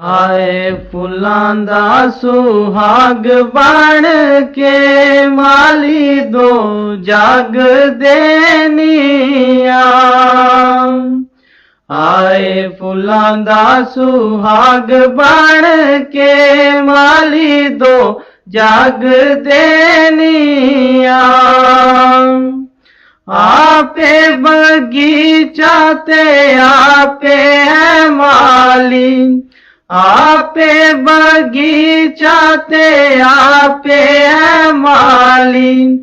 ਆਏ ਫੁੱਲਾਂ ਦਾ ਸੁਹਾਗ ਬਣ ਕੇ ਮਾਲੀ ਦੋ ਜਗ ਦੇਨੀਆਂ। ਆਏ ਫੁੱਲਾਂ ਦਾ ਸੁਹਾਗ ਬਣ ਕੇ ਮਾਲੀ ਦੋ ਜਗ ਦੇਨੀਆਂ। ਆਪੇ ਬਗੀਚਾ ਤੇ ਆਪੇ ਹੈ ਮਾਲੀ। ਆਪੇ ਬਗੀਚਾ ਤੇ ਆਪੇ ਹੈ ਮਾਲੀ।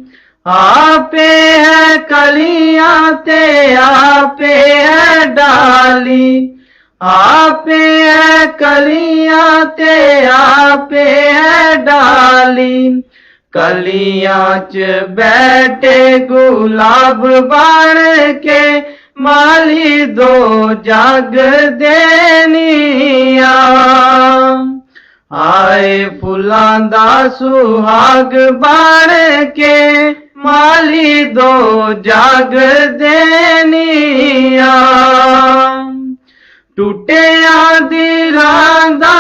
ਆਪੇ ਹੈ ਕਲੀਆਂ ਤੇ ਆਪੇ ਹੈ ਡਾਲੀ। ਆਪੇ ਹੈ ਕਲੀਆਂ ਤੇ ਆਪੇ ਹੈ ਡਾਲੀ। ਕਲੀਆਂ ਚ ਬੈਠੇ ਗੁਲਾਬ ਬਣ ਕੇ ਮਾਲੀ ਦੋ ਜਗ ਦੇਨੀਆਂ ਆਏ ਫੁੱਲਾਂ ਦਾ ਸੁਹਾਗ ਬਣ ਕੇ ਮਾਲੀ ਦੋ ਜਗ ਦੇਨੀਆਂ ਟੁੱਟਿਆਂ ਦੀ ਰਾਂਦਾ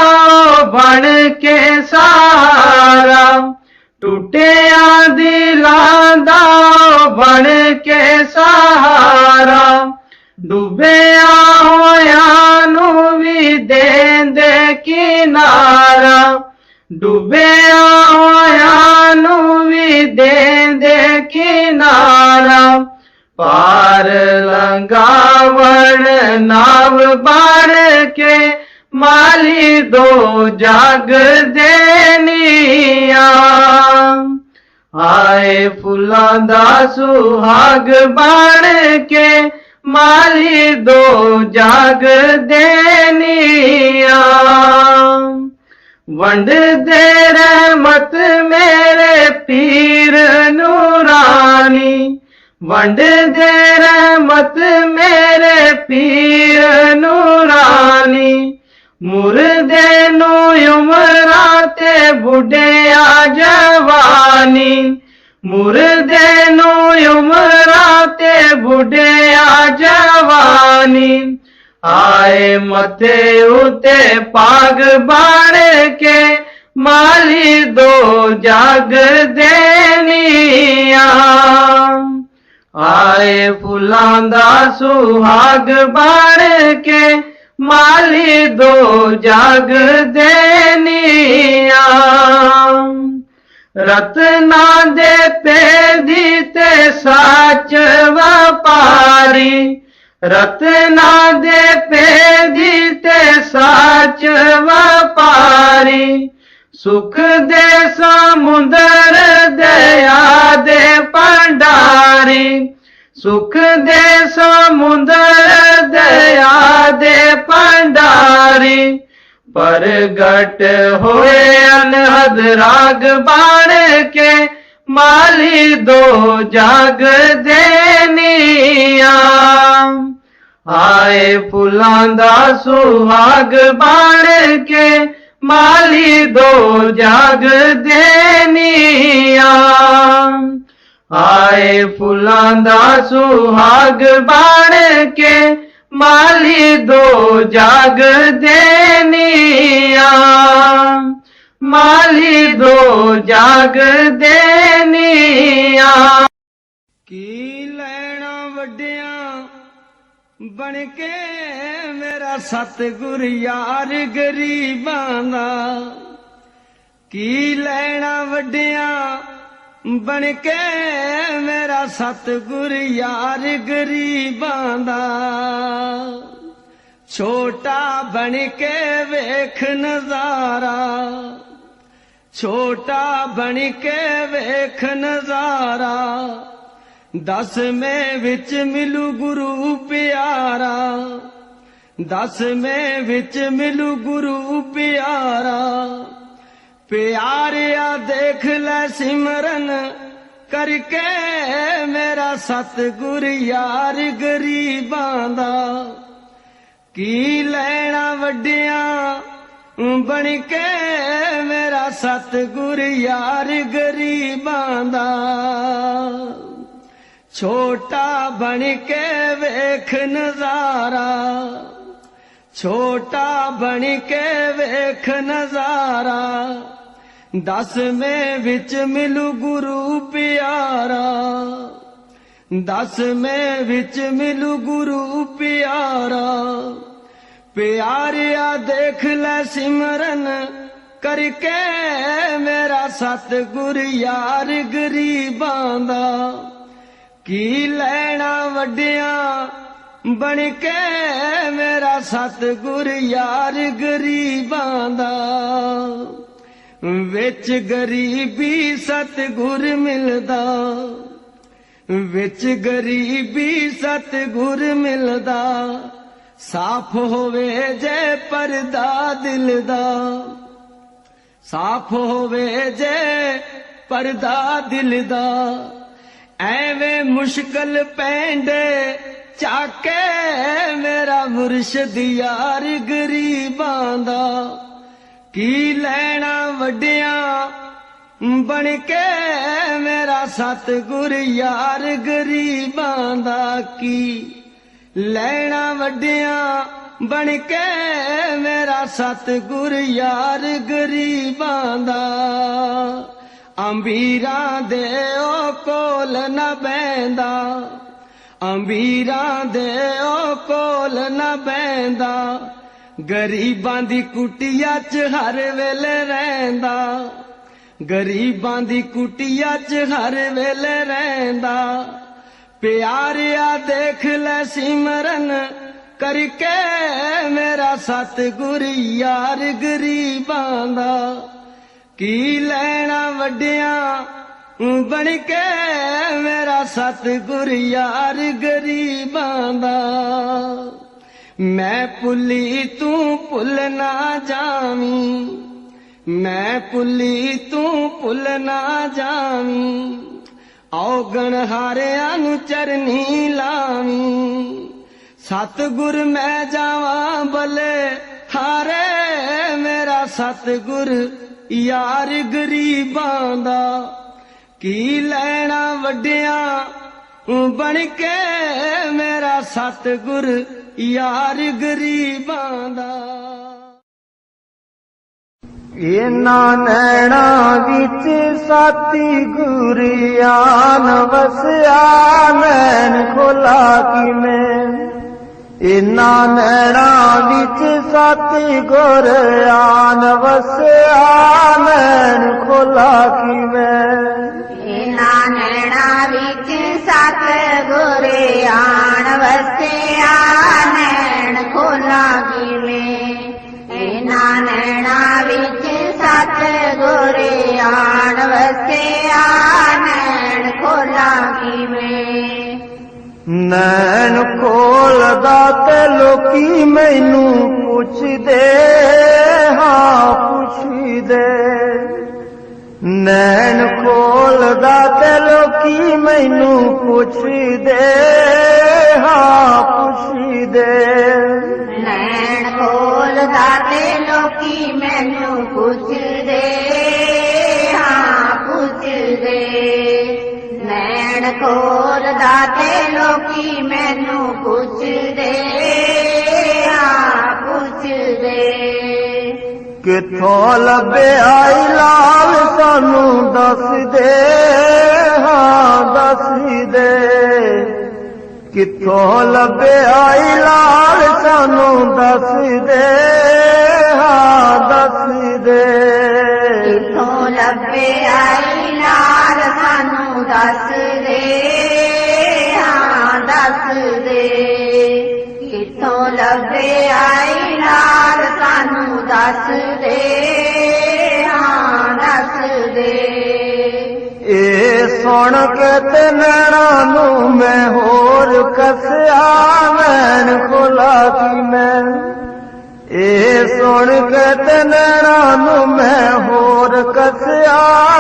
ਬਣ ਕੇ ਸਾਰਾ ਟੁੱਟਿਆਂ ਦੀ ਲਾਂਦਾ ਬਣ ਕੇ ਸਹਾਰਾ, ਡੁੱਬਿਆ ਹੋਇਆਂ ਨੂੰ ਵੀ ਦੇਂਦੇ ਕਿਨਾਰਾ, ਡੁੱਬਿਆ ਹੋਇਆਂ ਨੂੰ ਵੀ ਦੇਂਦੇ ਕਿਨਾਰਾ। ਪਾਰ ਲੰਗਾਵਣ ਨਾਵ ਬਣ ਕੇ ਮਾਲੀ ਦੋ ਜਾਗ ਦੇਨੀਆਂ ਆਏ ਫੁੱਲਾਂ ਦਾ ਸੁਹਾਗ ਬਣ ਕੇ ਮਾਲੀ ਦੋ ਜਾਗ ਦੇਨੀਆਂ ਵੰਡ ਦੇ ਰਹਿਮਤ ਮੇਰੇ ਪੀਰ ਨੂਰਾਨੀ। ਵੰਡ ਦੇ ਰਹਿਮਤ ਮੇਰੇ ਪੀਰ ਨੂਰਾਨੀ। ਮੁਰਦੇ ਨੂੰ ਉਮਰਾਂ ਤੇ ਬੁੱਢਿਆ ਜਵਾਨੀ। ਮੁਰਦੇ ਨੂੰ ਉਮਰਾਂ ਤੇ ਬੁੱਢਿਆ ਜਵਾਨੀ। ਆਏ ਮਥੇ ਉਤੇ ਪਾਗ ਬਣ ਕੇ ਮਾਲੀ ਦੋ ਜਗ ਦੇਨੀਆਂ ਆਏ ਫੁੱਲਾਂ ਦਾ ਸੁਹਾਗ ਬਾੜ ਕੇ ਮਾਲੀ ਦੋ ਜਗ ਦੇਨੀਆਂ। ਰਤਨਾ ਦੇ ਪੇਦੀ ਤੇ ਸਾਚ ਵਪਾਰੀ। ਰਤਨਾ ਦੇ ਪੇਦੀ ਤੇ ਸਾਚ ਵਪਾਰੀ। ਸੁਖ ਦੇ ਸਮੁੰਦਰ ਦਇਆ ਦੇ ਭੰਡਾਰੀ। ਸੁਖ ਦੇ ਸਮੁੰਦਰ ਦਇਆ ਦੇ ਭੰਡਾਰੀ ਪ੍ਰਗਟ ਹੋਏ ਅਨਹਦ ਰਾਗ ਬਣ ਕੇ ਮਾਲੀ ਦੋ ਜਗ ਦੇਨੀਆਂ ਆਏ ਫੁੱਲਾਂ ਦਾ ਸੁਹਾਗ ਬਣ ਕੇ ਮਾਲੀ ਦੋ ਜਗ ਦੇਨੀਆਂ ਆਏ ਫੁੱਲਾਂ ਦਾ ਸੁਹਾਗ ਬਣ ਕੇ ਮਾਲੀ ਦੋ ਜਾਗ ਦੇਨੀਆਂ। ਮਾਲੀ ਦੋ ਜਾਗ ਦੇਨੀਆਂ। ਕੀ ਲੈਣਾ ਵੱਡਿਆਂ ਬਣ ਕੇ ਮੇਰਾ ਸਤਿਗੁਰ ਯਾਰ ਗਰੀਬਾਂ ਦਾ? ਕੀ ਲੈਣਾ ਵੱਡਿਆਂ ਬਣ ਕੇ ਮੇਰਾ ਸਤਿਗੁਰ ਯਾਰ ਗਰੀਬਾਂ ਦਾ। ਛੋਟਾ ਬਣ ਕੇ ਵੇਖ ਨਜ਼ਾਰਾ। ਛੋਟਾ ਬਣ ਕੇ ਵੇਖ ਨਜ਼ਾਰਾ। ਦਸਵੇਂ ਵਿੱਚ ਮਿਲੂ ਗੁਰੂ ਪਿਆਰਾ। ਦਸਵੇਂ ਵਿੱਚ ਮਿਲੂ ਗੁਰੂ ਪਿਆਰਾ। ਪਿਆਰਿਆ ਦੇਖ ਲੈ ਸਿਮਰਨ ਕਰਕੇ ਮੇਰਾ ਸਤਿਗੁਰ ਯਾਰ ਗਰੀਬਾਂ ਦਾ। ਕੀ ਲੈਣਾ ਵੱਡਿਆਂ ਬਣ ਕੇ ਮੇਰਾ ਸਤਿਗੁਰ ਯਾਰ ਗਰੀਬਾਂ ਦਾ। ਛੋਟਾ ਬਣ ਕੇ ਵੇਖ ਨਜ਼ਾਰਾ, ਛੋਟਾ ਬਣ ਕੇ ਵੇਖ ਨਜ਼ਾਰਾ। ਦਸਵੇਂ ਵਿੱਚ ਮਿਲੂ ਗੁਰੂ ਪਿਆਰਾ। ਦਸਵੇਂ ਵਿੱਚ ਮਿਲੂ ਗੁਰੂ ਪਿਆਰਾ। ਪਿਆਰਿਆ ਦੇਖ ਲੈ ਸਿਮਰਨ ਕਰਕੇ ਮੇਰਾ ਸਤਿਗੁਰ ਯਾਰ ਗਰੀਬਾਂ ਦਾ। ਕੀ ਲੈਣਾ ਵੱਡਿਆਂ ਬਣ ਕੇ ਮੇਰਾ ਸਤਿਗੁਰ ਯਾਰ ਗਰੀਬਾਂ ਦਾ। ਵਿੱਚ ਗਰੀਬੀ ਸਤਿਗੁਰ ਮਿਲਦਾ। ਵਿੱਚ ਗਰੀਬੀ ਸਤਿਗੁਰ ਮਿਲਦਾ। ਸਾਫ਼ ਹੋਵੇ ਜੇ ਪਰਦਾ ਦਿਲ ਦਾ। ਸਾਫ਼ ਹੋਵੇ ਜੇ ਪਰਦਾ ਦਿਲ ਦਾ। ਐਵੇਂ ਮੁਸ਼ਕਲ ਪੈਂਦੇ ਚਾਕੇ ਮੇਰਾ ਮੁਰਸ਼ਿਦ ਯਾਰ ਗਰੀਬਾਂ ਦਾ। ਕੀ ਲੈਣਾ ਵੱਡਿਆਂ? ਬਣ ਕੇ ਮੇਰਾ ਸਤਿਗੁਰ ਯਾਰ ਗਰੀਬਾਂ ਦਾ ਕੀ ਲੈਣਾ ਵੱਡਿਆਂ? ਬਣ ਕੇ ਮੇਰਾ ਸਤਿਗੁਰ ਯਾਰ ਗਰੀਬਾਂ ਦਾ ਅੰਬੀਰਾਂ ਦੇ ਉਹ ਕੋਲ ਨਾ ਬੈਂਦਾ ਅੰਬੀਰਾਂ ਦੇ ਉਹ ਕੋਲ ਨਾ ਬੈਂਦਾ ਗਰੀਬਾਂ ਦੀ ਕੁਟੀਆ 'ਚ ਹਰ ਵੇਲੇ ਰਹਿੰਦਾ। ਗਰੀਬਾਂ ਦੀ ਕੁਟੀਆ 'ਚ ਹਰ ਵੇਲੇ ਰਹਿੰਦਾ। ਪਿਆਰਿਆ ਦੇਖ ਲੈ ਸਿਮਰਨ ਕਰਕੇ ਮੇਰਾ ਸਤਿਗੁਰ ਯਾਰ ਗਰੀਬਾਂ ਦਾ। ਕੀ ਲੈਣਾ ਵੱਡਿਆਂ ਬਣ ਕੇ ਮੇਰਾ ਸਤਿਗੁਰ ਯਾਰ ਗਰੀਬਾਂ ਦਾ। ਮੈਂ ਭੁੱਲੀ ਤੂੰ ਭੁੱਲ ਨਾ ਜਾਵੀਂ। ਮੈਂ ਭੁੱਲੀ ਤੂੰ ਭੁੱਲ ਨਾ ਜਾਵੀਂ। ਔਗਣ ਹਾਰਿਆਂ ਨੂੰ ਚਰਨੀ ਲਾਵੀਂ। ਸਤਿਗੁਰ ਮੈਂ ਜਾਵਾਂ ਬਲੇ ਹਾਰੇ, ਮੇਰਾ ਸਤਿਗੁਰ ਯਾਰ ਗਰੀਬਾਂ ਦਾ। ਕੀ ਲੈਣਾ ਵੱਡਿਆਂ, ਬਣ ਕੇ ਮੇਰਾ ਸਤਿਗੁਰ ਯਾਰ ਗਰੀਬਾਂ ਦਾ। ਇਹਨਾਂ ਨੈਣਾ ਵਿੱਚ ਸਾਤੀ ਗੁਰਿਆਨ ਵਸਿਆ ਨੈਣ ਖੋਲਾ ਕਿਵੇਂ? ਇਹਨਾਂ ਨੈਣਾ ਵਿੱਚ ਸਾਤੀ ਗੁਰਿਆਨ ਵਸਿਆ ਨੈਣ ਖੋਲਾ ਕਿਵੇਂ? ਇਹਨਾਂ ਨੈਣਾ ਵਿੱਚ ਸਤ ਗੁਰ ਆਣ ਵਸਿਆ ਗੁਰ ਆਣ ਵਸਿਆ ਨੈਣ ਖੋਲਾ ਕਿਵੇਂ ਨੈਣ ਖੋਲਦਾ ਤੇ ਲੋਕੀ ਮੈਨੂੰ ਪੁੱਛਦੇ ਹਾਂ ਪੁੱਛਦੇ ਨੈਣ ਖੋਲਦਾ ਤੇ ਲੋਕੀ ਮੈਨੂੰ ਪੁੱਛਦੇ ਹਾਂ ਪੁੱਛਦੇ ਨੈਣ ਖੋਲਦਾ ਤੇ ਲੋਕੀ ਮੈਨੂੰ ਪੁੱਛਦੇ ਹਾਂ ਨੈਣ ਖੋਲਦਾ ਤੇ ਲੋਕੀ ਮੈਨੂੰ ਪੁੱਛਦੇ ਹਾਂ ਪੁੱਛਦੇ ਕਿੱਥੋਂ ਲੱਭਿਆ ਇਲਾਜ ਸਾਨੂੰ ਦੱਸ ਦੇ ਹਾਂ ਦੱਸ ਦੇ ਕਿੱਥੋਂ ਲੱਭਿਆ ਇਲਾਜ ਸਾਨੂੰ ਦੱਸ ਦੇ ਹਾਂ ਦੱਸ ਦੇ ਕਿੱਥੋਂ ਲੱਭਿਆ ਇਲਾਜ ਸਾਨੂੰ ਦੱਸ ਦੇ ਹਾਂ ਦੱਸ ਦੇ ਕਿੱਥੋਂ ਲੱਭਿਆ ਇਲਾਜ ਸਾਨੂੰ ਦੱਸ ਦੇ ਹਾਂ ਦੱਸ ਦੇ ਇਹ ਸੁਣ ਕੇ ਤੇ ਨੈਣਾ ਨੂੰ ਮੈਂ ਹੋਰ ਕਸਿਆ ਮੈਨ ਖੋਲਾ ਕੀ ਮੈਂ। ਇਹ ਸੁਣ ਕੇ ਤੇ ਨੈਣਾ ਨੂੰ ਮੈਂ ਹੋਰ ਕਸਿਆ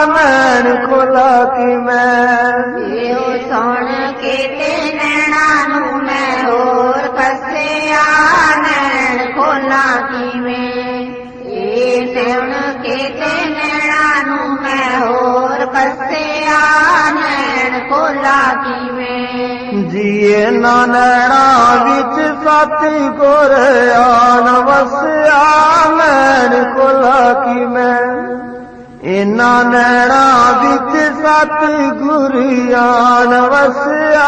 ਮੈਨ ਖੋਲਾ ਕੀ ਮੈਂ। ਇਹੋ ਸੁਣ ਕੇ ਤੇ ਨੈਣਾ ਨੂੰ ਮੈਂ ਹੋਰ ਕੱਸਿਆ ਨੈਣ ਖੋਲਾ ਕਿਵੇਂ ਇਹ ਸੁਣ ਕੇ ਤੇ ਨੈਣਾ ਨੂੰ ਮੈਂ ਹੋਰ ਕੱਸਿਆ ਨੈਣ ਖੋਲਾ ਨੈਣਾ ਕੀ ਮੈਂ। ਇਹਨਾਂ ਨੈਣਾ ਵਿੱਚ ਸਤਿ ਗੁਰ ਆਨ ਵਸਿਆ ਮੈਨ ਕੋਲਾ ਕੀ ਮੈਂ ਇਹਨਾਂ ਨੈਣਾ ਵਿੱਚ ਸਤ ਗੁਰੇ ਆਣ ਵਸਿਆ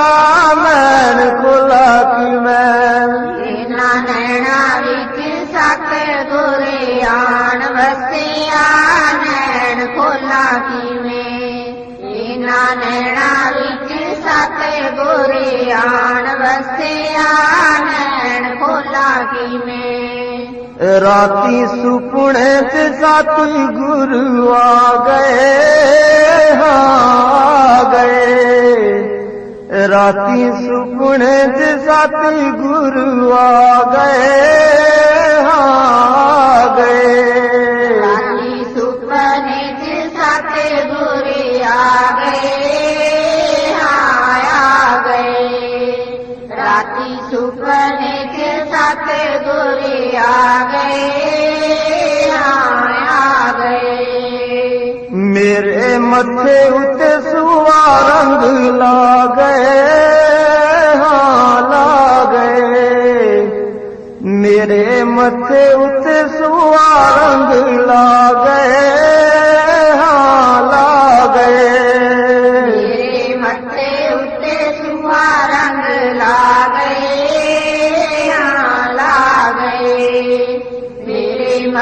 ਨੈਣ ਖੋਲਾ ਕਿਵੇਂ ਇਹਨਾਂ ਨੈਣਾ ਵਿੱਚ ਸਤ ਗੁਰੇ ਆਣ ਵਸਿਆ ਨੈਣ ਖੋਲਾ ਕਿਵੇਂ ਰਾਤੀ ਸੁਪਨੇ ਚ ਸਤਿ ਗੁਰੂ ਆ ਗਏ ਹਾਂ ਗਏ ਰਾਤੀ ਸੁਪਨੇ ਚ ਸਤਿ ਗੁਰੂ ਆ ਗਏ ਹਾਂ ਗਏ ਰਾਤੀ ਸੁਪਨੇ ਚ ਸਤ ਗੁਰੇ ਗੁਰੇ ਆ ਗਏ ਆ ਗਏ। ਮੇਰੇ ਮੱਥੇ ਉੱਤੇ ਸੁਆ ਰੰਗ ਲਾ ਗਏ ਹਾਂ ਲਾ ਗਏ ਮੇਰੇ ਮੱਥੇ ਉੱਤੇ ਸੁਆ ਰੰਗ ਲਾ ਗਏ ਹਾਂ ਲਾ ਗਏ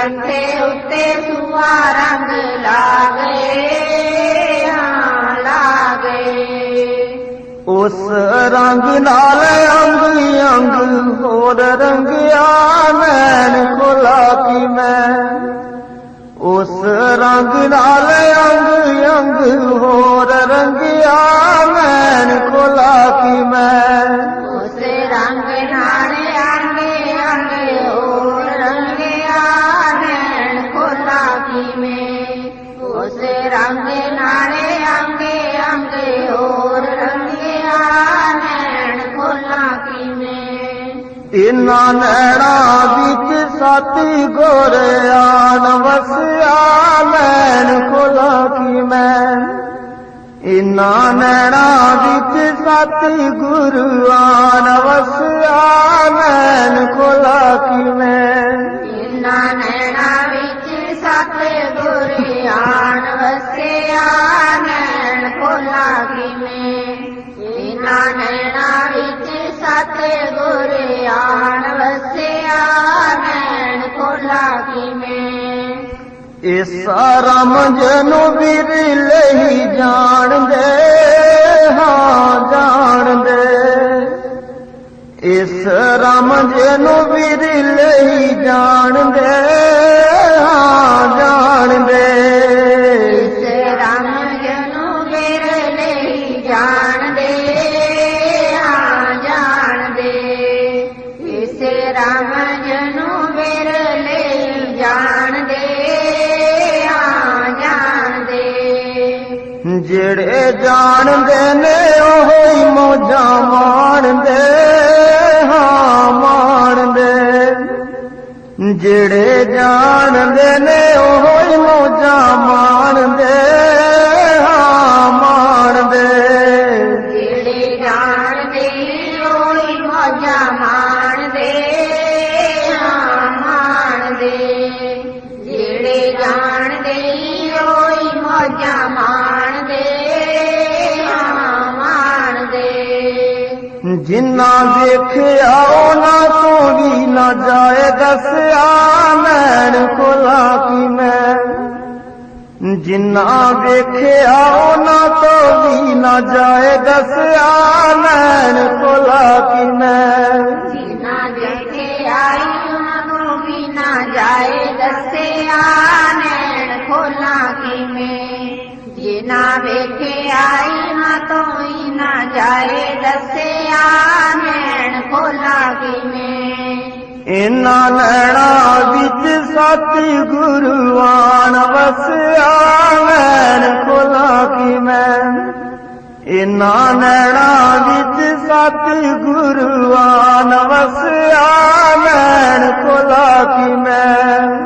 ਮੱਥੇ ਉੱਤੇ ਸੁਹਾ ਰੰਗ ਲਾ ਗਏ ਹਾਂ ਲਾ ਗਏ ਉਸ ਰੰਗ ਨਾਲ ਅੰਗ ਅੰਗ ਹੋਰ ਰੰਗਿਆ ਮੈਨ ਕੋਲਾ ਕੀ ਮੈਂ ਉਸ ਰੰਗ ਨਾਲ ਅੰਗ ਅੰਗ ਹੋਰ ਰੰਗਿਆ ਮੈਨ ਕੋਲਾ ਕੀ ਮੈਂ ਉਸ ਰੰਗ ਨਾਲ ਕਿਵੇਂ ਇਨਾਂ ਨੈਣਾ ਵਿੱਚ ਸਤੀ ਗੋਰਿਆਨ ਵਸਿਆ ਮੈਨ ਕੋਲਾ ਕੀ ਮੈਂ ਇਨਾਂ ਨੈਣਾ ਵਿੱਚ ਸਤੀ ਗੁਰੂਆਨ ਵਸਿਆ ਮੈਨ ਕੋਲਾ ਕੀ ਮੈਂ ਇਸ ਰਮ ਨੂੰ ਵੀਰ ਲਈ ਜਾਣਦੇ, ਹਾਂ ਜਾਣਦੇ। ਇਸ ਰਮ ਨੂੰ ਵੀਰ ਲਈ ਜਾਣਦੇ, ਹਾਂ ਜਾਣਦੇ। ਜਾਣਦੇ ਨੇ, ਉਹ ਹੀ ਮੋਜਾਂ ਮਾਣਦੇ, ਹਾਂ ਮਾਣਦੇ। ਜਿਹੜੇ ਜਾਣਦੇ ਨੇ, ਉਹ ਹੀ ਮੋਜਾਂ ਮਾਣਦੇ। ਜਿੰਨਾ ਵੇਖਿਆ ਨਾ ਤੋਂ ਵੀ ਨਾ ਜਾਏ, ਦੱਸਿਆ ਮੈਨ ਕੋਲਾ ਕੀ ਮੈਂ। ਜਿੰਨਾ ਵੇਖਿਆ, ਉਹਨਾਂ ਤੋਂ ਵੀ ਨਾ ਜਾਏ, ਦੱਸਿਆ ਮੈਨ ਕੋਲਾ ਕੀ ਮੈਂ। ਜਿਨਾ ਦੇਖੇ ਆਈ ਉਹਨਾਂ ਨੂੰ ਵੀ ਨਾ ਜਾਏ, ਦੱਸਿਆ ਨੈਣ ਖੋਲਾ ਕਿਵੇਂ ਜਿਨਾ ਵੇਖੇ ਆਈ ਨਾ ਤੋਂ ਨਾ ਜਾਏ, ਦੱਸਿਆ ਨੈਣ ਖੋਲਾ ਕਿਵੇਂ ਇਨਾਂ ਨੈਣਾ ਵਿੱਚ ਸਤਿ ਗੁਰੂਆਨ ਵਸਿਆ ਮੈਨ ਕੋਲਾ ਕੀ ਮੈਂ ਇਨਾਂ ਨੈਣਾ ਵਿੱਚ ਸਤਿ ਗੁਰੂਆਨ ਵਸਿਆ ਮੈਨ ਕੋਲਾ ਕੀ ਮੈਂ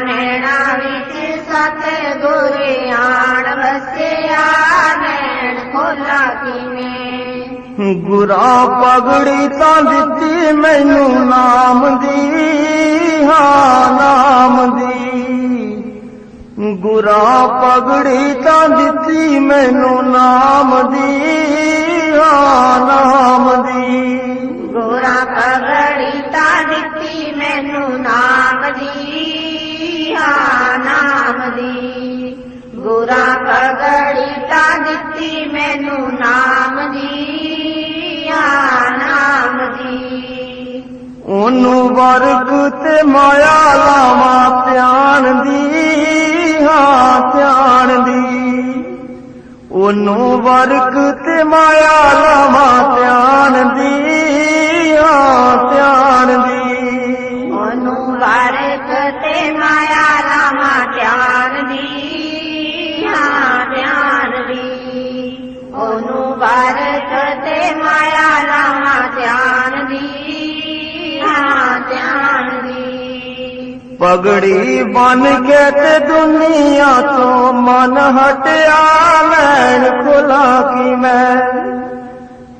ਨੈਣ ਨੈਣਾ ਸਤ ਗੁਰ ਆਣ ਵਸਿਆ ਨੈਣ ਖੋਲਾ ਕਿਵੇਂ? ਗੁਰਾ ਪਗੜੀ ਤਾਂ ਦਿੱਤੀ ਮੈਨੂੰ ਨਾਮ ਦੀ ਹਾਂ ਨਾਮ ਦੀ। ਗੁਰਾ ਪਗੜੀ ਤਾਂ ਦਿੱਤੀ ਮੈਨੂੰ ਨਾਮ ਦੀ ਹਾਂ ਨਾਮ ਦੀ। ਗੋਰਾ ਪਗੜੀ ਗੋਰਾ ਪਗੜੀ ਤਾਂ ਦਿੱਤੀ ਮੈਨੂੰ ਨਾਮ ਦੀ ਹਾਂ ਨਾਮ ਦੀ ਉਹਨੂੰ ਵਰਕ ਤੇ ਮਾਇਆ ਲਾਵਾਂ ਧਿਆਨ ਦੀ ਹਾਂ ਧਿਆਨ ਦੀ। ਉਹਨੂੰ ਵਰਕ ਤੇ ਮਾਇਆ ਲਾਵਾਂ ਧਿਆਨ ਦੀ ਹਾਂ ਧਿਆਨ ਦੀ। ਪਗੜੀ ਬਨ ਕੇ ਤੇ ਦੁਨੀਆ ਤੋਂ ਮਨ ਹਟਿਆ ਮੈਨ ਖੁਲਾ ਕੀ ਮੈਂ?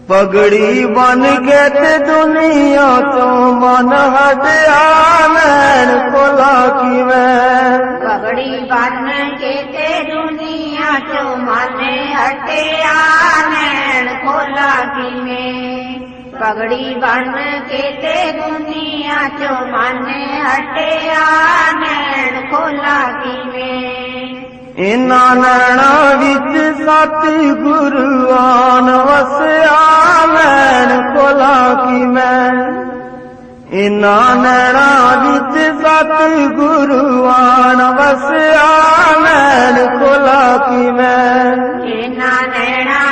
ਪਗੜੀ ਬਨ ਕੇ ਤੇ ਦੁਨੀਆ ਤੋਂ ਮਨ ਹਟਿਆ ਮੈਨ ਖੁਲਾ ਕੀ ਮੈਂ? ਪਗੜੀ ਬੰਨ ਕੇ ਤੇ ਦੁਨੀਆ ਚੋਂ ਮਨ ਹਟਿਆ ਨੈਣ ਖੋਲਾ ਕਿਵੇਂ ਪਗੜੀ ਬੰਨ ਕੇ ਤੇ ਦੁਨੀਆ ਚੋਂ ਮਨ ਹਟਿਆ ਨੈਣ ਖੋਲਾ ਕਿਵੇਂ? ਇਨਾਂ ਨੈਣਾ ਵਿੱਚ ਸਤਿ ਗੁਰੂ ਆਨ ਵਸਿਆ ਮੈਨ ਖੁਲਾ ਕੀ ਮੈਂ ਇਨਾਂ ਨੈਣਾ ਵਿੱਚ ਸਤਿ ਗੁਰੂ ਆਨ ਵਸਿਆ ਮੈਨ ਖੁਲਾ ਕੀ ਮੈਂ ਇਹਨਾਂ ਨੈਣਾ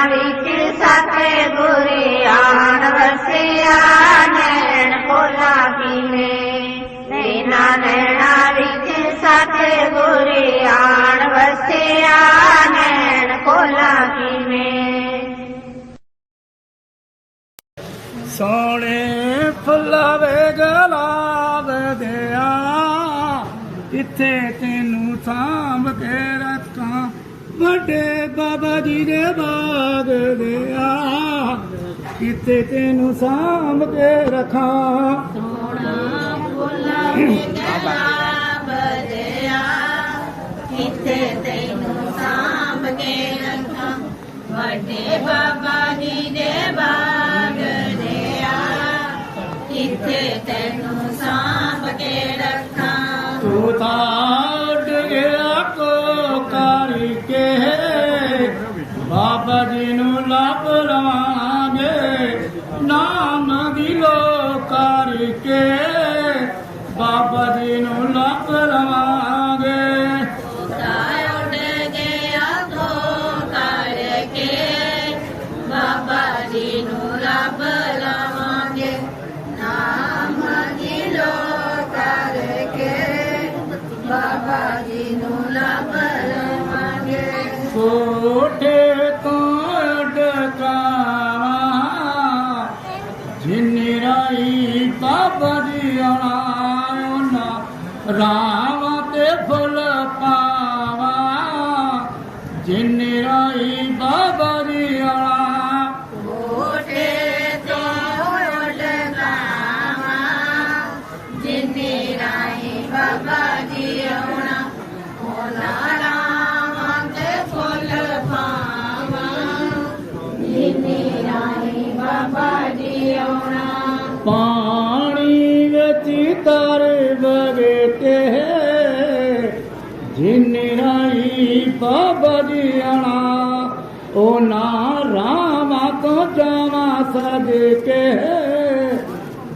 ਇੱਥੇ ਤੈਨੂੰ ਸਾਂਭ ਕੇ ਰੱਖਾਂ। ਵੱਡੇ ਬਾਬਾ ਜੀ ਦੇ ਬਾਗ ਦਿਆ ਇੱਥੇ ਤੈਨੂੰ ਸਾਂਭ ਕੇ ਰੱਖਾਂ। ਕਿੱਥੇ ਤੈਨੂੰ ਸਾਂਭ ਕੇ ਰੱਖਾਂ। ਵੱਡੇ ਬਾਬਾ ਜੀ ਦੇ ਬਾਗ ਦੇ ਆ। ਕਿੱਥੇ ਤੈਨੂੰ ਰੱਖਾਂ ਤੂੰ ਉਹਨਾਂ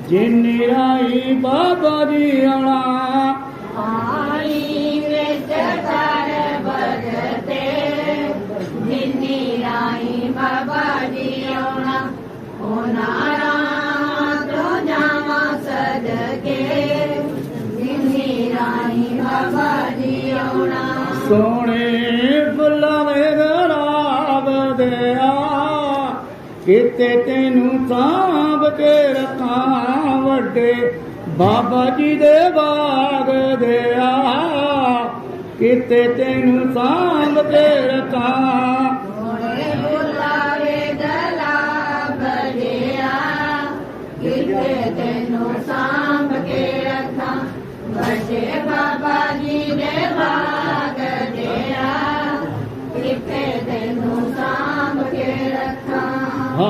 ਜਿੰਨੀ ਰਾਈ ਬਾਬਾ ਜੀ ਆਣਾ ਪਾਣੀ ਵਿੱਚ ਤਰ ਬਗਤੇ ਜਿੰਨੀ ਰਾਈ ਬਾਬਾ ਜੀ ਆਉਣਾ ਉਹਨਾਂ ਰਾਮ ਤੋਂ ਜਾਵਾ ਸਦਕੇ। ਜਿੰਨੀ ਰਾਈ ਬਾਬਾ ਜੀ ਆਉਣਾ। ਸੋਹਣੇ ਕਿਤੇ ਤੈਨੂੰ ਸਾਂਭ ਕੇ ਰੱਖਾਂ ਵੱਡੇ। ਬਾਬਾ ਜੀ ਦੇ ਬਾਗ ਦਿਆ। ਕਿਤੇ ਤੈਨੂੰ ਸਾਂਭ ਕੇ ਰੱਖਾਂ। ਮੋਰੇ ਬੁਲਾਵੇ ਗਲਾ ਬਜਿਆ ਕਿਤੇ ਤੈਨੂੰ ਸਾਂਭ ਕੇ ਰੱਖਾਂ ਬਸੇ ਬਾਬਾ ਜੀ ਦੇ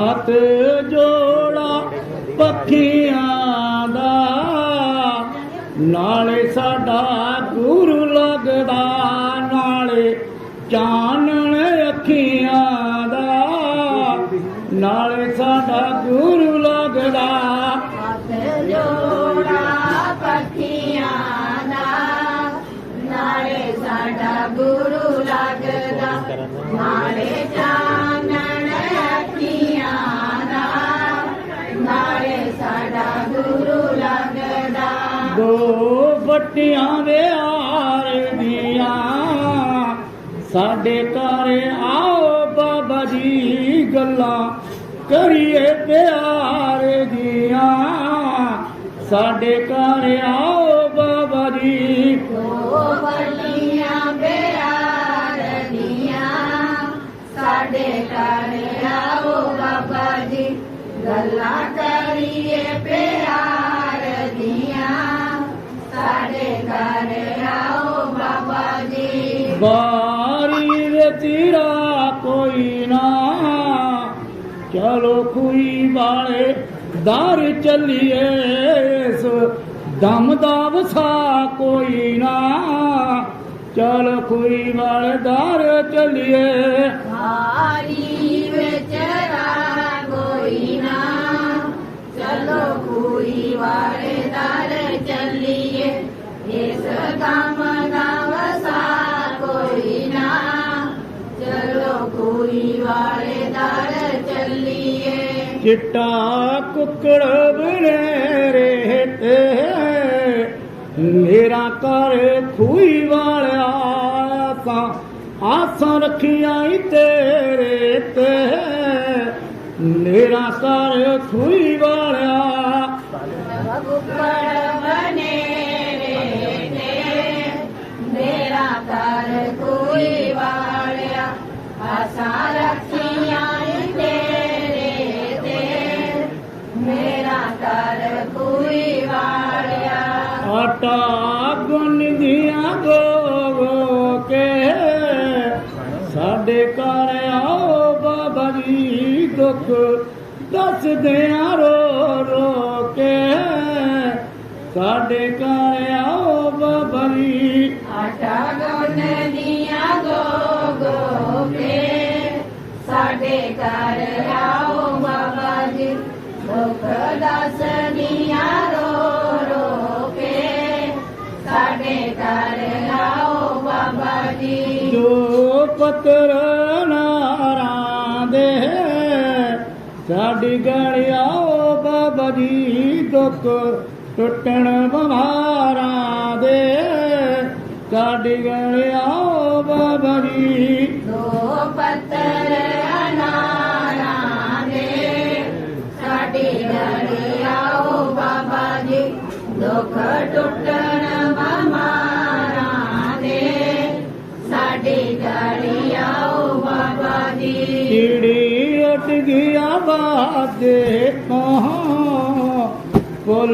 ਹੱਥ ਜੋੜਾ ਪੱਖੀਆਂ ਦਾ। ਨਾਲੇ ਸਾਡਾ ਗੁਰੂ ਲੱਗਦਾ, ਨਾਲੇ ਚਾਨਣ ਅੱਖੀਆਂ ਦਾ। ਨਾਲੇ ਸਾਡਾ ਗੁਰੂ ਲੱਗਦਾ। ਦੋ ਬੱਟੀਆਂ ਦੇ ਆਰ ਦੀਆਂ। ਸਾਡੇ ਘਰ ਆਓ ਬਾਬਾ ਜੀ ਗੱਲਾਂ ਕਰੀਏ ਪਿਆਰ ਦੀਆਂ। ਸਾਡੇ ਘਰ ਆਓ ਬਾਬਾ ਜੀ। ਦੋ ਵੱਡੀਆਂ ਪਿਆਰ ਦੀਆਂ। ਸਾਡੇ ਘਰ ਆਓ ਬਾਬਾ ਜੀ। ਗੱਲਾਂ ਕਰੀਏ ਪਿਆਰ ਬਾਰੀ ਦੇ ਤੀਰਾ ਕੋਈ ਨਾ। ਚਲੋ ਕੋਈ ਵਾਲੇ ਦਰ ਚੱਲੀਏ, ਇਸ ਦਮ ਦਾ ਵਸਾ ਕੋਈ ਨਾ। ਚਲ ਕੋਈ ਵਾਲੇ ਦਰ ਚੱਲੀਏ। ਹਾਰੀ ਵਿੱਚ ਕੋਈ ਨਾ। ਚਲੋ ਕੋਈ ਵਾਲੇ ਦਰ ਚੱਲੀਏ, ਇਸ ਕੰਮ ਚਿੱਟਾ ਕੁੱਕੜ ਬਰੇ ਤੇ ਮੇਰਾ ਘਰ ਖੂਈ ਵਾਲਿਆ ਆਸਾਂ ਆਸਾਂ ਰੱਖੀਆਂ ਤੇਰੇ ਤੇ। ਮੇਰਾ ਘਰ ਖੂਈ ਵਾਲਿਆ। ਆਟਾ ਗੁੰਨਦੀਆਂ ਗੋ ਗੋ ਕੇ। ਸਾਡੇ ਘਰ ਆਓ ਬਾਬਾ ਜੀ ਦੁੱਖ ਦੱਸਦਿਆਂ ਰੋ ਰੋ ਕੇ। ਸਾਡੇ ਘਰ ਆਓ ਬਾਬਾ ਜੀ। ਆਟਾ ਗੁੰਨ ਦੀਆਂ ਗੋ ਗੋ ਕੇ। ਸਾਡੇ ਘਰ ਆਓ ਬਾਬਾ ਜੀ, ਦੁੱਖ ਦੱਸਦੀਆਂ ਜੋ ਦੇ। ਸਾਡੀ ਗਲ ਆਓ ਬਾਬਾ ਜੀ ਦੁੱਖ ਟੁੱਟਣ ਬਹਾਰਾਂ ਦੇ। ਸਾਡੀ ਗਲ ਆਓ ਬਾਬਾ ਜੀ ਦੋ ਪੱਤਰ ਅਨਾਰਾਂ ਦੇ। ਸਾਡੀ ਗਲੀ ਆਓ ਬਾਬਾ ਜੀ ਦੁੱਖ ਟੁੱਟਣ ਚਿੜੀ ਉੱਡ ਗਿਆ ਬਾਦੇ ਕਹਾਂ ਕੋਲ